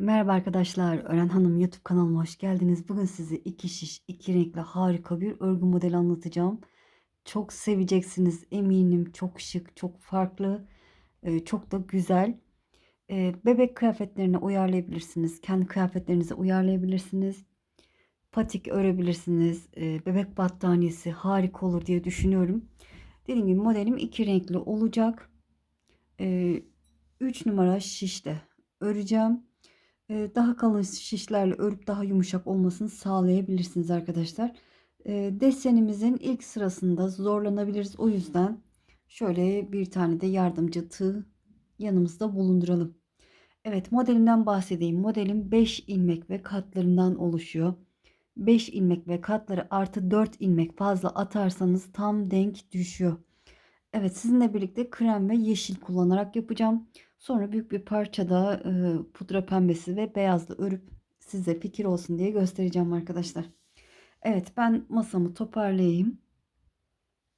Merhaba arkadaşlar, Ören Hanım YouTube kanalıma hoş geldiniz. Bugün size iki şiş, iki renkli harika bir örgü modeli anlatacağım. Çok seveceksiniz eminim. Çok şık, çok farklı, e, çok da güzel. E, Bebek kıyafetlerine uyarlayabilirsiniz. Kendi kıyafetlerinize uyarlayabilirsiniz. Patik örebilirsiniz. E, Bebek battaniyesi harika olur diye düşünüyorum. Dediğim gibi modelim iki renkli olacak. 3 numara şişte öreceğim. Daha kalın şişlerle örüp daha yumuşak olmasını sağlayabilirsiniz arkadaşlar. Desenimizin ilk sırasında zorlanabiliriz. O yüzden şöyle bir tane de yardımcı tığ yanımızda bulunduralım. Evet modelimden bahsedeyim. Modelim 5 ilmek ve katlarından oluşuyor. 5 ilmek ve katları artı 4 ilmek fazla atarsanız tam denk düşüyor. Evet sizinle birlikte krem ve yeşil kullanarak yapacağım. Sonra büyük bir parçada e, pudra pembesi ve beyazla örüp size fikir olsun diye göstereceğim arkadaşlar. Evet ben masamı toparlayayım.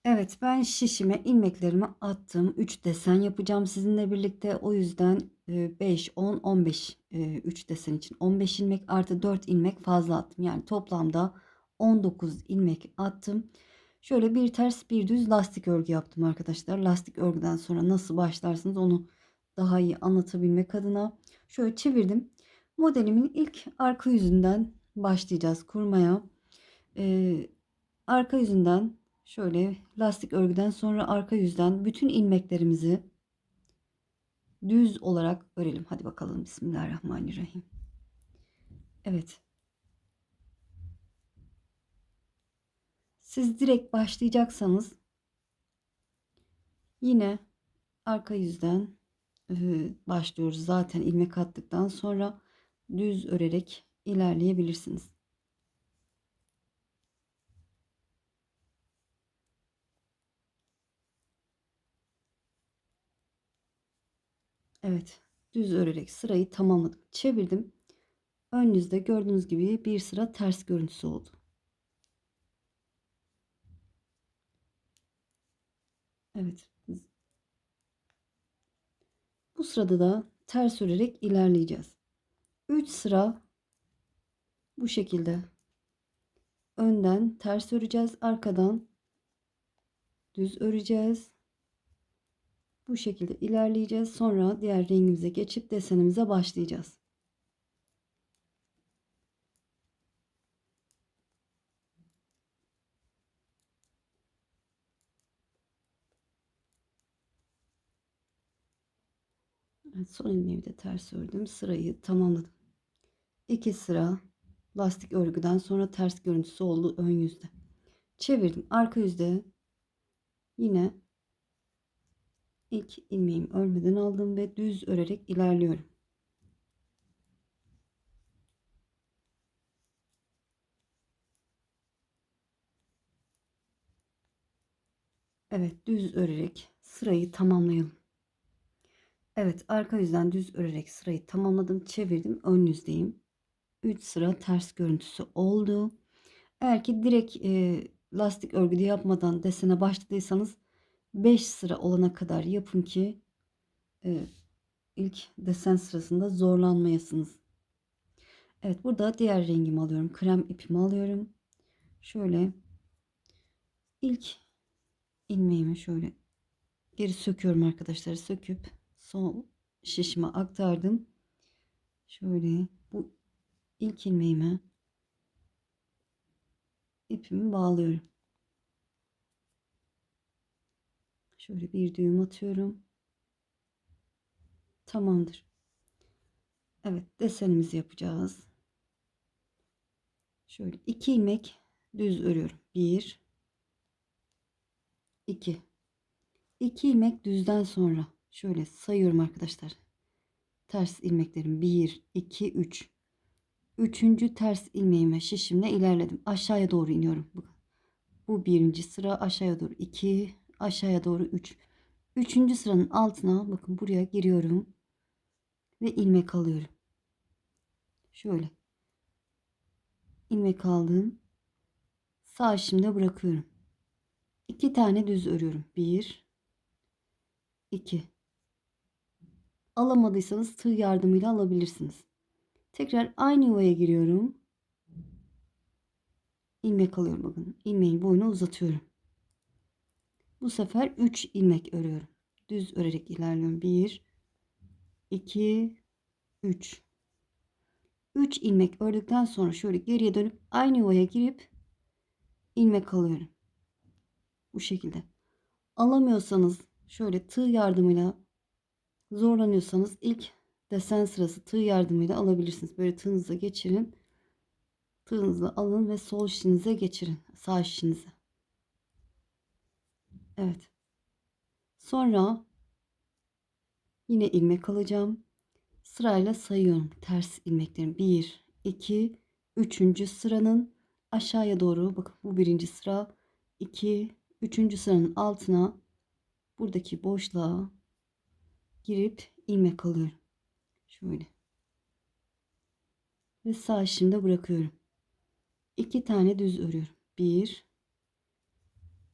Evet ben şişime ilmeklerimi attım. 3 desen yapacağım sizinle birlikte. O yüzden 5, 10, 15 3 desen için 15 ilmek artı 4 ilmek fazla attım. Yani toplamda 19 ilmek attım. Şöyle bir ters bir düz lastik örgü yaptım arkadaşlar. Lastik örgüden sonra nasıl başlarsınız onu daha iyi anlatabilmek adına şöyle çevirdim. Modelimin ilk arka yüzünden başlayacağız kurmaya. Ee, arka yüzünden şöyle lastik örgüden sonra arka yüzden bütün ilmeklerimizi düz olarak örelim. Hadi bakalım Bismillahirrahmanirrahim. Evet. Siz direkt başlayacaksanız yine arka yüzden başlıyoruz. Zaten ilmek attıktan sonra düz örerek ilerleyebilirsiniz. Evet, düz örerek sırayı tamamladım. Çevirdim. Ön yüzde gördüğünüz gibi bir sıra ters görüntüsü oldu. Evet. Bu sırada da ters örerek ilerleyeceğiz. 3 sıra bu şekilde önden ters öreceğiz. Arkadan düz öreceğiz. Bu şekilde ilerleyeceğiz. Sonra diğer rengimize geçip desenimize başlayacağız. Evet, son ilmeğimi de ters ördüm. Sırayı tamamladım. 2 sıra lastik örgüden sonra ters görüntüsü oldu ön yüzde. Çevirdim. Arka yüzde yine ilk ilmeğimi örmeden aldım ve düz örerek ilerliyorum. Evet düz örerek sırayı tamamlayalım. Evet arka yüzden düz örerek sırayı tamamladım. Çevirdim. Ön yüzdeyim. 3 sıra ters görüntüsü oldu. Eğer ki direkt e, lastik örgüde yapmadan desene başladıysanız 5 sıra olana kadar yapın ki e, ilk desen sırasında zorlanmayasınız. Evet burada diğer rengimi alıyorum. Krem ipimi alıyorum. Şöyle ilk ilmeğimi şöyle geri söküyorum arkadaşlar. Söküp son şişime aktardım. Şöyle bu ilk ilmeğime ipimi bağlıyorum. Şöyle bir düğüm atıyorum. Tamamdır. Evet desenimizi yapacağız. Şöyle iki ilmek düz örüyorum. Bir, iki. İki ilmek düzden sonra Şöyle sayıyorum arkadaşlar. Ters ilmeklerim 1, 2, 3. Üçüncü ters ilmeğime şişimle ilerledim. Aşağıya doğru iniyorum. Bu birinci sıra aşağıya doğru 2, aşağıya doğru 3. Üçüncü sıranın altına bakın buraya giriyorum. Ve ilmek alıyorum. Şöyle. ilmek aldım. Sağ şimde bırakıyorum. İki tane düz örüyorum. 1 2 Alamadıysanız tığ yardımıyla alabilirsiniz. Tekrar aynı yuvaya giriyorum. ilmek alıyorum bakın. ilmeğin boyunu uzatıyorum. Bu sefer 3 ilmek örüyorum. Düz örerek ilerliyorum. 1 2 3 3 ilmek ördükten sonra şöyle geriye dönüp aynı yuvaya girip ilmek alıyorum. Bu şekilde. Alamıyorsanız şöyle tığ yardımıyla zorlanıyorsanız ilk desen sırası tığ yardımıyla alabilirsiniz. Böyle tığınıza geçirin. Tığınızla alın ve sol şişinize geçirin. Sağ şişinize. Evet. Sonra yine ilmek alacağım. Sırayla sayıyorum ters ilmeklerin. 1, 2, 3. sıranın aşağıya doğru bakın bu birinci sıra 2, 3. sıranın altına buradaki boşluğa girip ilmek alıyorum. Şöyle. Ve sağ şimdi bırakıyorum. 2 tane düz örüyorum. 1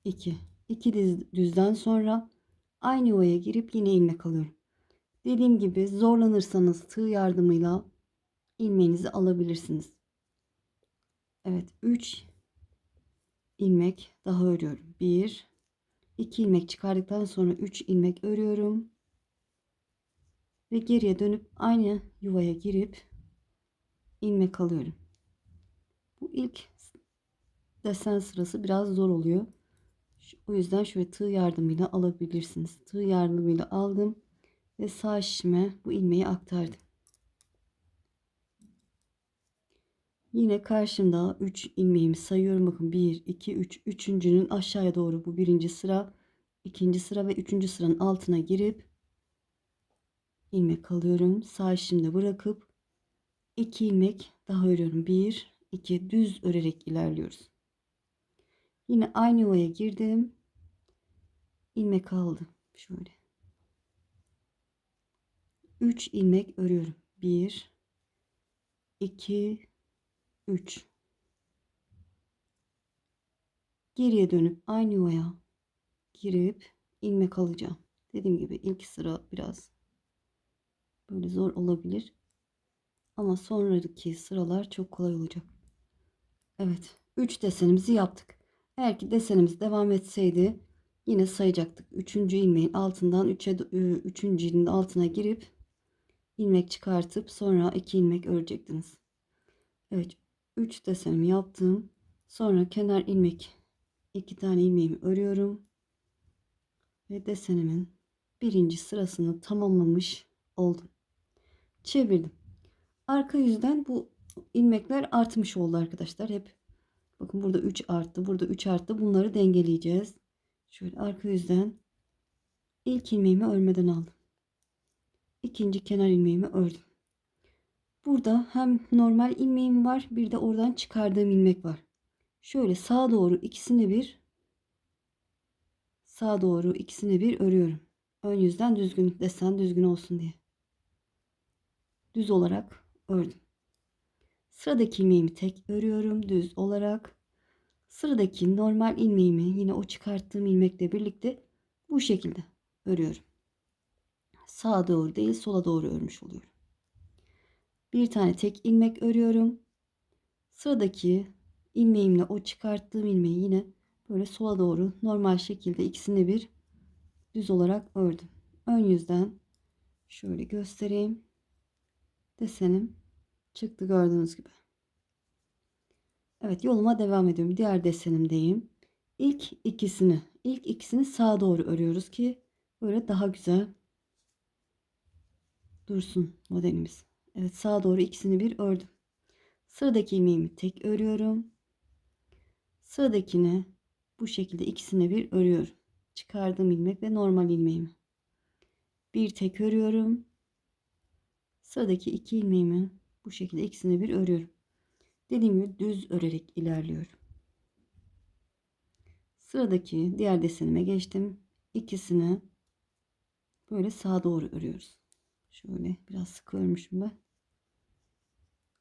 2 2 düz, düzden sonra aynı yuvaya girip yine ilmek alıyorum. Dediğim gibi zorlanırsanız tığ yardımıyla ilmeğinizi alabilirsiniz. Evet 3 ilmek daha örüyorum. 1 2 ilmek çıkardıktan sonra 3 ilmek örüyorum. Ve geriye dönüp aynı yuvaya girip ilmek alıyorum. Bu ilk desen sırası biraz zor oluyor. O yüzden şöyle tığ yardımıyla alabilirsiniz. Tığ yardımıyla aldım ve sağ şişime bu ilmeği aktardım. Yine karşımda 3 ilmeğimi sayıyorum. Bakın 1, 2, 3. Üçüncünün aşağıya doğru bu birinci sıra, ikinci sıra ve üçüncü sıranın altına girip ilmek alıyorum. Sağ şişimde bırakıp 2 ilmek daha örüyorum. 1, 2 düz örerek ilerliyoruz. Yine aynı yuvaya girdim. ilmek aldım. Şöyle. 3 ilmek örüyorum. 1 2 3 Geriye dönüp aynı yuvaya girip ilmek alacağım. Dediğim gibi ilk sıra biraz böyle zor olabilir. Ama sonraki sıralar çok kolay olacak. Evet. 3 desenimizi yaptık. Eğer ki desenimiz devam etseydi yine sayacaktık. 3. ilmeğin altından 3'e 3. ilmeğin altına girip ilmek çıkartıp sonra 2 ilmek örecektiniz. Evet. 3 desenimi yaptım. Sonra kenar ilmek 2 tane ilmeğimi örüyorum. Ve desenimin birinci sırasını tamamlamış oldum. Çevirdim. Arka yüzden bu ilmekler artmış oldu arkadaşlar. Hep bakın burada 3 arttı. Burada 3 arttı. Bunları dengeleyeceğiz. Şöyle arka yüzden ilk ilmeğimi örmeden aldım. İkinci kenar ilmeğimi ördüm. Burada hem normal ilmeğim var. Bir de oradan çıkardığım ilmek var. Şöyle sağa doğru ikisini bir sağa doğru ikisini bir örüyorum. Ön yüzden düzgün desen düzgün olsun diye. Düz olarak ördüm. Sıradaki ilmeğimi tek örüyorum düz olarak. Sıradaki normal ilmeğimi yine o çıkarttığım ilmekle birlikte bu şekilde örüyorum. Sağa doğru değil sola doğru örmüş oluyorum. Bir tane tek ilmek örüyorum. Sıradaki ilmeğimle o çıkarttığım ilmeği yine böyle sola doğru normal şekilde ikisini bir düz olarak ördüm. Ön yüzden şöyle göstereyim. Desenim çıktı gördüğünüz gibi. Evet yoluma devam ediyorum. Diğer desenimdeyim. İlk ikisini, ilk ikisini sağa doğru örüyoruz ki böyle daha güzel dursun modelimiz. Evet sağa doğru ikisini bir ördüm. Sıradaki ilmeğimi tek örüyorum. Sıradakini bu şekilde ikisini bir örüyorum. Çıkardığım ilmek ve normal ilmeğimi. Bir tek örüyorum. Sıradaki iki ilmeğimi bu şekilde ikisini bir örüyorum. Dediğim gibi düz örerek ilerliyorum. Sıradaki diğer desenime geçtim. İkisini böyle sağa doğru örüyoruz. Şöyle biraz sık örmüşüm ben.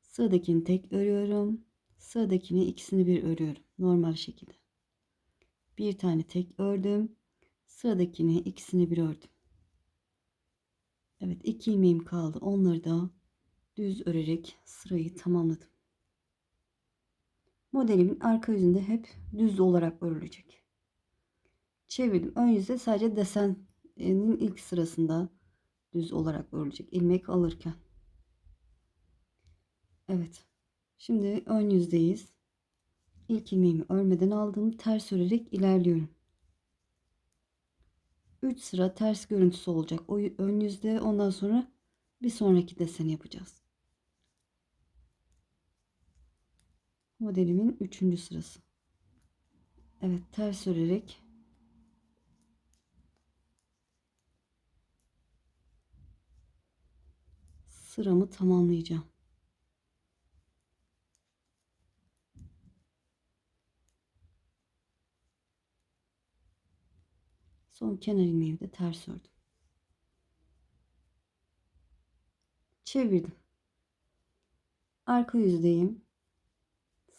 Sıradakini tek örüyorum. Sıradakini ikisini bir örüyorum. Normal şekilde. Bir tane tek ördüm. Sıradakini ikisini bir ördüm. Evet iki ilmeğim kaldı. Onları da düz örerek sırayı tamamladım. Modelimin arka yüzünde hep düz olarak örülecek. Çevirdim. Ön yüzde sadece desenin ilk sırasında düz olarak örülecek. ilmek alırken. Evet. Şimdi ön yüzdeyiz. İlk ilmeğimi örmeden aldım. Ters örerek ilerliyorum. 3 sıra ters görüntüsü olacak. O ön yüzde ondan sonra bir sonraki deseni yapacağız. Modelimin 3. sırası. Evet ters örerek sıramı tamamlayacağım. Son kenar ilmeğimi de ters ördüm. Çevirdim. Arka yüzdeyim.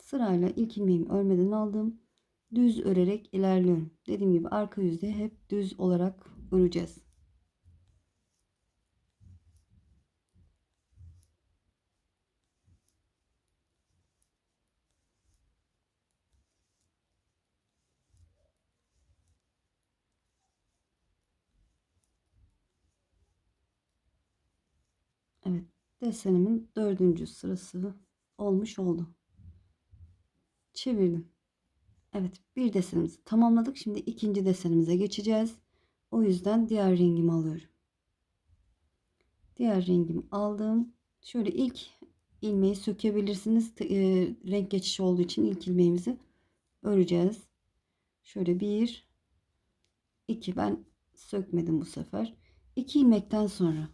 Sırayla ilk ilmeğimi örmeden aldım. Düz örerek ilerliyorum. Dediğim gibi arka yüzde hep düz olarak öreceğiz. Evet desenimin dördüncü sırası olmuş oldu. Çevirdim. Evet bir desenimizi tamamladık. Şimdi ikinci desenimize geçeceğiz. O yüzden diğer rengimi alıyorum. Diğer rengimi aldım. Şöyle ilk ilmeği sökebilirsiniz. E, renk geçişi olduğu için ilk ilmeğimizi öreceğiz. Şöyle bir, iki. Ben sökmedim bu sefer. İki ilmekten sonra.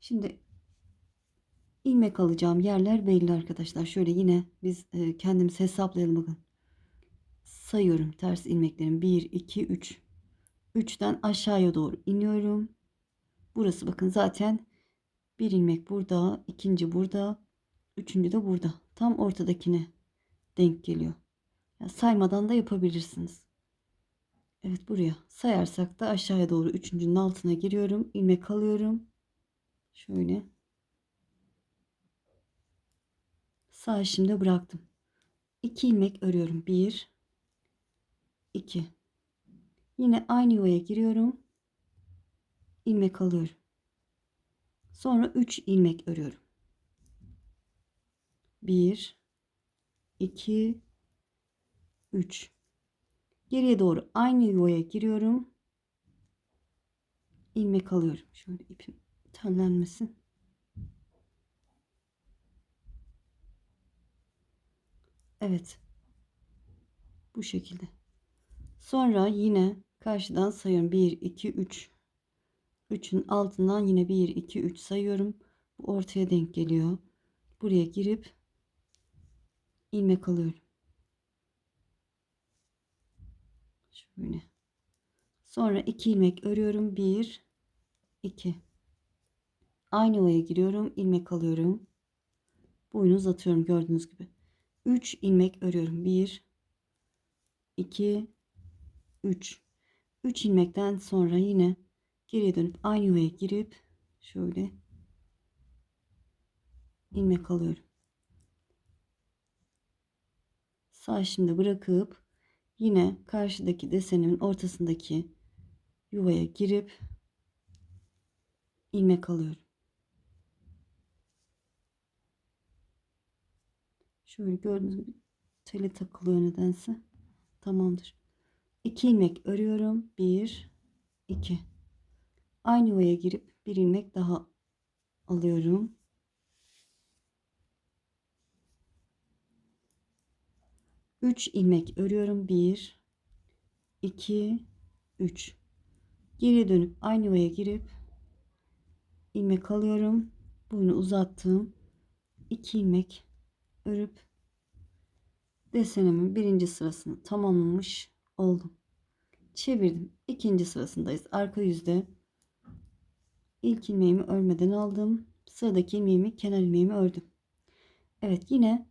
Şimdi ilmek alacağım yerler belli arkadaşlar. Şöyle yine biz e, kendimiz hesaplayalım bakın. Sayıyorum ters ilmeklerim. 1, 2, 3. 3'ten aşağıya doğru iniyorum. Burası bakın zaten bir ilmek burada, ikinci burada, üçüncü de burada. Tam ortadakine denk geliyor. Yani saymadan da yapabilirsiniz. Evet buraya sayarsak da aşağıya doğru üçüncünün altına giriyorum. ilmek alıyorum. Şöyle Sağ şimdi bıraktım. 2 ilmek örüyorum. 1 2 Yine aynı yuvaya giriyorum. ilmek alıyorum. Sonra 3 ilmek örüyorum. 1 2 3 Geriye doğru aynı yuvaya giriyorum. ilmek alıyorum. Şöyle ipim tellenmesin. Evet. Bu şekilde. Sonra yine karşıdan sayıyorum. 1, 2, 3. 3'ün altından yine 1, 2, 3 sayıyorum. Bu ortaya denk geliyor. Buraya girip ilmek alıyorum. Şöyle. Sonra 2 ilmek örüyorum. 1, 2. Aynı ovaya giriyorum. ilmek alıyorum. Boyunu uzatıyorum gördüğünüz gibi. 3 ilmek örüyorum. 1 2 3 3 ilmekten sonra yine geriye dönüp aynı yuvaya girip şöyle ilmek alıyorum. Sağ şimdi bırakıp yine karşıdaki desenimin ortasındaki yuvaya girip ilmek alıyorum. Şöyle gördüğünüz gibi tele takılıyor nedense. Tamamdır. 2 ilmek örüyorum. 1 2 Aynı yuvaya girip bir ilmek daha alıyorum. Üç ilmek örüyorum. Bir, iki, üç. Geriye dönüp aynı yuvaya girip ilmek alıyorum. Boyunu uzattım. 2 ilmek örüp desenimin birinci sırasını tamamlamış oldum. Çevirdim. İkinci sırasındayız. Arka yüzde ilk ilmeğimi örmeden aldım. Sıradaki ilmeğimi kenar ilmeğimi ördüm. Evet yine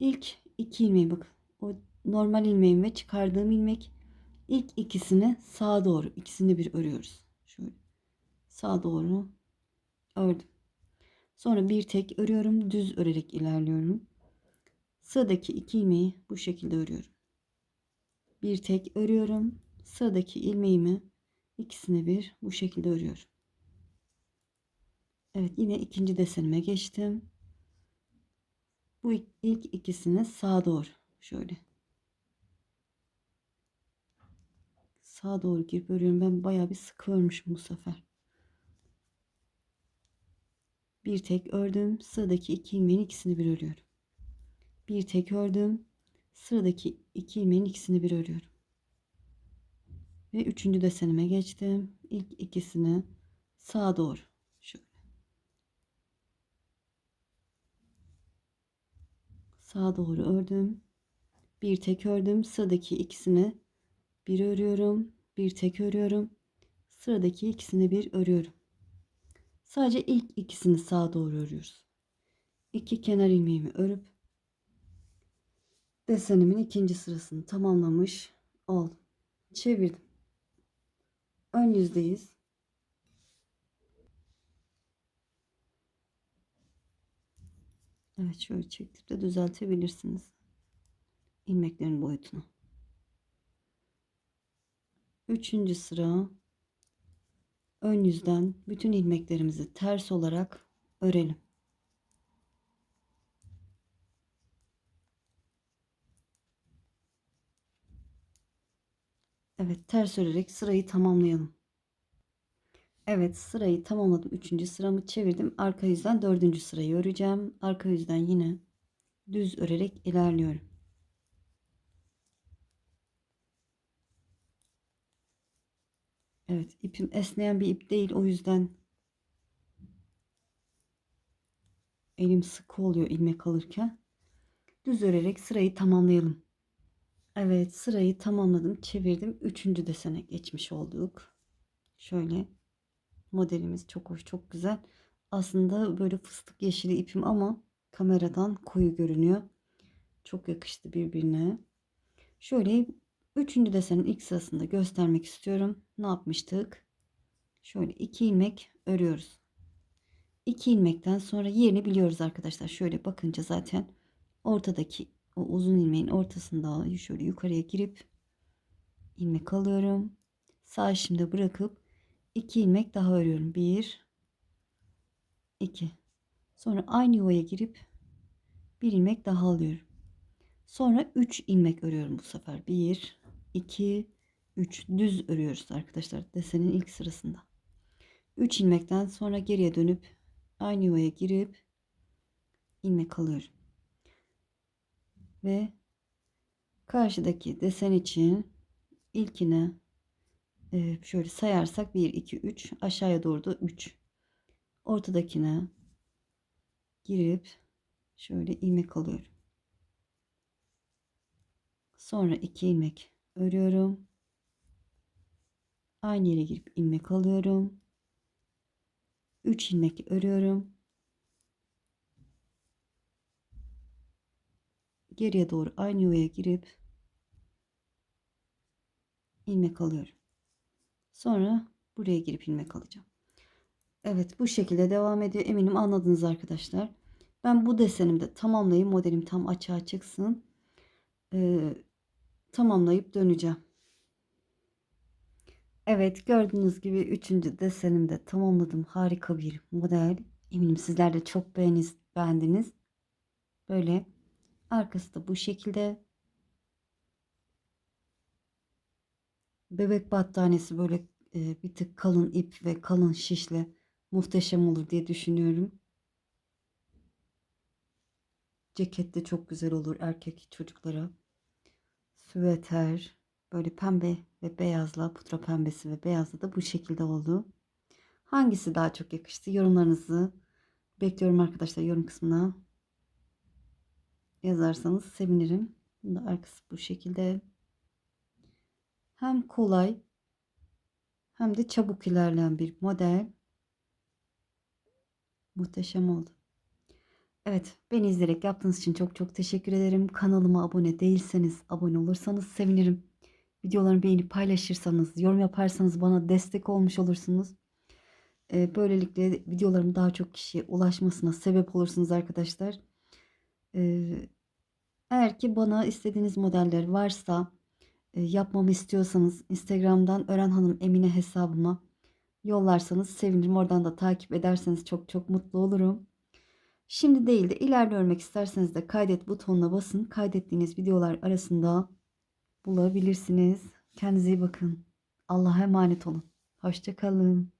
ilk iki ilmeği bakın. O normal ilmeğim ve çıkardığım ilmek ilk ikisini sağa doğru ikisini bir örüyoruz. Şöyle sağa doğru ördüm. Sonra bir tek örüyorum. Düz örerek ilerliyorum. Sıradaki iki ilmeği bu şekilde örüyorum. Bir tek örüyorum. Sıradaki ilmeğimi ikisini bir bu şekilde örüyorum. Evet yine ikinci desenime geçtim. Bu ilk ikisini sağa doğru şöyle. Sağa doğru girip örüyorum. Ben bayağı bir sıkı örmüşüm bu sefer. Bir tek ördüm. Sıradaki iki ilmeğin ikisini bir örüyorum. Bir tek ördüm. Sıradaki iki ilmeğin ikisini bir örüyorum. Ve üçüncü desenime geçtim. İlk ikisini sağa doğru. Şöyle. Sağa doğru ördüm. Bir tek ördüm. Sıradaki ikisini bir örüyorum. Bir tek örüyorum. Sıradaki ikisini bir örüyorum. Sadece ilk ikisini sağa doğru örüyoruz. İki kenar ilmeğimi örüp desenimin ikinci sırasını tamamlamış oldum. Çevirdim. Ön yüzdeyiz. Evet şöyle çekip de düzeltebilirsiniz. ilmeklerin boyutunu. Üçüncü sıra ön yüzden bütün ilmeklerimizi ters olarak örelim. Evet ters örerek sırayı tamamlayalım. Evet sırayı tamamladım. Üçüncü sıramı çevirdim. Arka yüzden dördüncü sırayı öreceğim. Arka yüzden yine düz örerek ilerliyorum. Evet ipim esneyen bir ip değil. O yüzden elim sıkı oluyor ilmek alırken. Düz örerek sırayı tamamlayalım. Evet sırayı tamamladım. Çevirdim. Üçüncü desene geçmiş olduk. Şöyle modelimiz çok hoş çok güzel. Aslında böyle fıstık yeşili ipim ama kameradan koyu görünüyor. Çok yakıştı birbirine. Şöyle üçüncü desenin ilk sırasında göstermek istiyorum. Ne yapmıştık? Şöyle iki ilmek örüyoruz. İki ilmekten sonra yerini biliyoruz arkadaşlar. Şöyle bakınca zaten ortadaki o uzun ilmeğin ortasında şöyle yukarıya girip ilmek alıyorum. Sağ şimdi bırakıp iki ilmek daha örüyorum. Bir, iki. Sonra aynı yuvaya girip bir ilmek daha alıyorum. Sonra 3 ilmek örüyorum bu sefer. 1, 2, 3 düz örüyoruz arkadaşlar desenin ilk sırasında. 3 ilmekten sonra geriye dönüp aynı yuvaya girip ilmek alıyorum. Ve karşıdaki desen için ilkine e, şöyle sayarsak 1, 2, 3 aşağıya doğru da 3. Ortadakine girip şöyle ilmek alıyorum. Sonra 2 ilmek örüyorum. Aynı yere girip ilmek alıyorum. 3 ilmek örüyorum. Geriye doğru aynı yuvaya girip ilmek alıyorum. Sonra buraya girip ilmek alacağım. Evet bu şekilde devam ediyor. Eminim anladınız arkadaşlar. Ben bu desenimde tamamlayayım. Modelim tam açığa çıksın. Ee, tamamlayıp döneceğim. Evet gördüğünüz gibi üçüncü desenimde tamamladım. Harika bir model. Eminim sizler de çok beğeniz, beğendiniz. Böyle arkası da bu şekilde. Bebek battaniyesi böyle e, bir tık kalın ip ve kalın şişle muhteşem olur diye düşünüyorum. Ceket de çok güzel olur erkek çocuklara. Süveter böyle pembe ve beyazla pudra pembesi ve beyazla da bu şekilde oldu. Hangisi daha çok yakıştı? Yorumlarınızı bekliyorum arkadaşlar yorum kısmına. Yazarsanız sevinirim. Bunda arkası bu şekilde. Hem kolay hem de çabuk ilerleyen bir model. Muhteşem oldu. Evet, beni izleyerek yaptığınız için çok çok teşekkür ederim. Kanalıma abone değilseniz abone olursanız sevinirim. Videolarımı beğenip paylaşırsanız, yorum yaparsanız bana destek olmuş olursunuz. E, böylelikle videolarım daha çok kişiye ulaşmasına sebep olursunuz arkadaşlar. E, eğer ki bana istediğiniz modeller varsa e, yapmamı istiyorsanız Instagram'dan Ören Hanım Emine hesabıma yollarsanız sevinirim. Oradan da takip ederseniz çok çok mutlu olurum. Şimdi değil de ileride örmek isterseniz de kaydet butonuna basın. Kaydettiğiniz videolar arasında bulabilirsiniz. Kendinize iyi bakın. Allah'a emanet olun. Hoşçakalın.